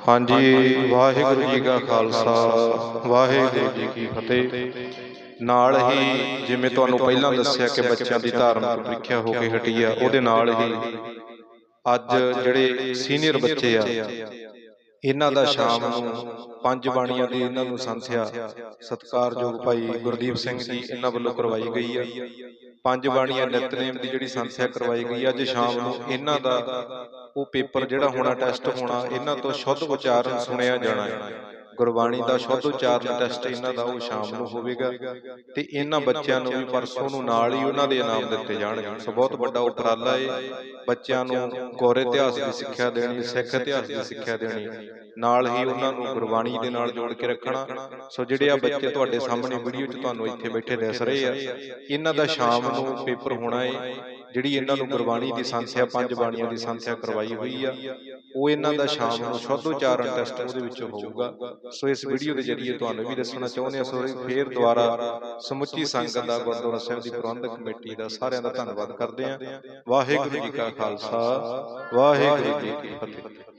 ਹਾਂਜੀ ਵਾਹਿਗੁਰੂ ਜੀ ਕਾ ਖਾਲਸਾ ਵਾਹਿਗੁਰੂ ਜੀ ਕੀ ਫਤਿਹ। ਨਾਲ ਹੀ ਜਿਵੇਂ ਤੁਹਾਨੂੰ ਪਹਿਲਾਂ ਦੱਸਿਆ ਕਿ ਬੱਚਿਆਂ ਦੀ ਧਾਰਮਿਕ ਪ੍ਰੀਖਿਆ ਹੋ ਕੇ ਹਟੀ ਆ ਉਹਦੇ ਨਾਲ ਹੀ ਅੱਜ ਜਿਹੜੇ ਸੀਨੀਅਰ ਬੱਚੇ ਆ ਇਹਨਾਂ ਦਾ ਸ਼ਾਮ ਨੂੰ ਪੰਜ ਬਾਣੀਆਂ ਦੀ ਇਹਨਾਂ ਨੂੰ ਸੰਥਿਆ ਸਤਿਕਾਰਯੋਗ ਭਾਈ ਗੁਰਦੀਪ ਸਿੰਘ ਜੀ ਇਹਨਾਂ ਵੱਲੋਂ ਕਰਵਾਈ ਗਈ ਆ। ਪੰਜ ਬਾਣੀਆਂ ਨਿਤਨੇਮ ਦੀ ਜਿਹੜੀ ਸੰਥਿਆ ਕਰਵਾਈ ਗਈ ਅੱਜ ਸ਼ਾਮ ਨੂੰ ਇਹਨਾਂ ਦਾ ਉਹ ਪੇਪਰ ਜਿਹੜਾ ਹੋਣਾ ਟੈਸਟ ਹੋਣਾ ਇਹਨਾਂ ਤੋਂ ਸ਼ੁੱਧ ਉਚਾਰਨ ਸੁਣਿਆ ਜਾਣਾ ਹੈ। ਗੁਰਬਾਣੀ ਦਾ ਸ਼ੁੱਧ ਉਚਾਰਨ ਟੈਸਟ ਇਹਨਾਂ ਦਾ ਉਹ ਸ਼ਾਮ ਨੂੰ ਹੋਵੇਗਾ ਤੇ ਇਹਨਾਂ ਬੱਚਿਆਂ ਨੂੰ ਵੀ ਪਰਸੋਂ ਨੂੰ ਨਾਲ ਹੀ ਉਹਨਾਂ ਦੇ ਇਨਾਮ ਦਿੱਤੇ ਜਾਣਗੇ। ਸੋ ਬਹੁਤ ਵੱਡਾ ਉਪਰਾਲਾ ਹੈ ਬੱਚਿਆਂ ਨੂੰ ਗੌਰ ਇਤਿਹਾਸ ਦੀ ਸਿੱਖਿਆ ਦੇਣੀ ਸਿੱਖ ਇਤਿਹਾਸ ਦੀ ਸਿੱਖਿਆ ਦੇਣੀ। ਨਾਲ ਹੀ ਉਹਨਾਂ ਨੂੰ ਗੁਰਬਾਣੀ ਦੇ ਨਾਲ ਜੋੜ ਕੇ ਰੱਖਣਾ। ਸੋ ਜਿਹੜੇ ਆ ਬੱਚੇ ਤੁਹਾਡੇ ਸਾਹਮਣੇ ਵੀਡੀਓ 'ਚ ਤੁਹਾਨੂੰ ਇੱਥੇ ਬੈਠੇ ਦਿਸ ਰਹੇ ਆ ਇਹਨਾਂ ਦਾ ਸ਼ਾਮ ਨੂੰ ਪੇਪਰ ਹੋਣਾ ਹੈ ਜਿਹੜੀ ਇਹਨਾਂ ਨੂੰ ਗੁਰਬਾਣੀ ਦੀ ਸੰਥਿਆ, ਪੰਜ ਬਾਣੀਆਂ ਦੀ ਸੰਥਿਆ ਕਰਵਾਈ ਹੋਈ ਆ, ਉਹ ਇਹਨਾਂ ਦਾ ਸ਼ਾਮ ਨੂੰ ਸ਼ੁੱਧ ਉਚਾਰਨ ਟੈਸਟ ਉਹਦੇ ਵਿੱਚ ਹੋਊਗਾ। ਸੋ ਇਸ ਵੀਡੀਓ ਦੇ ਜਰੀਏ ਤੁਹਾਨੂੰ ਵੀ ਦੱਸਣਾ ਚਾਹੁੰਦੇ ਹਾਂ। ਸੋ ਫੇਰ ਦੁਬਾਰਾ ਸਮੁੱਚੀ ਸੰਗਤ ਦਾ ਗੁਰਦੁਆਰਾ ਸਾਹਿਬ ਦੀ ਪ੍ਰਬੰਧਕ ਕਮੇਟੀ ਦਾ ਸਾਰਿਆਂ ਦਾ ਧੰਨਵਾਦ ਕਰਦੇ ਹਾਂ। ਵਾਹਿਗੁਰੂ ਜੀ ਕਾ ਖਾਲਸਾ, ਵਾਹਿਗੁਰੂ ਜੀ ਕੀ ਫਤਿਹ।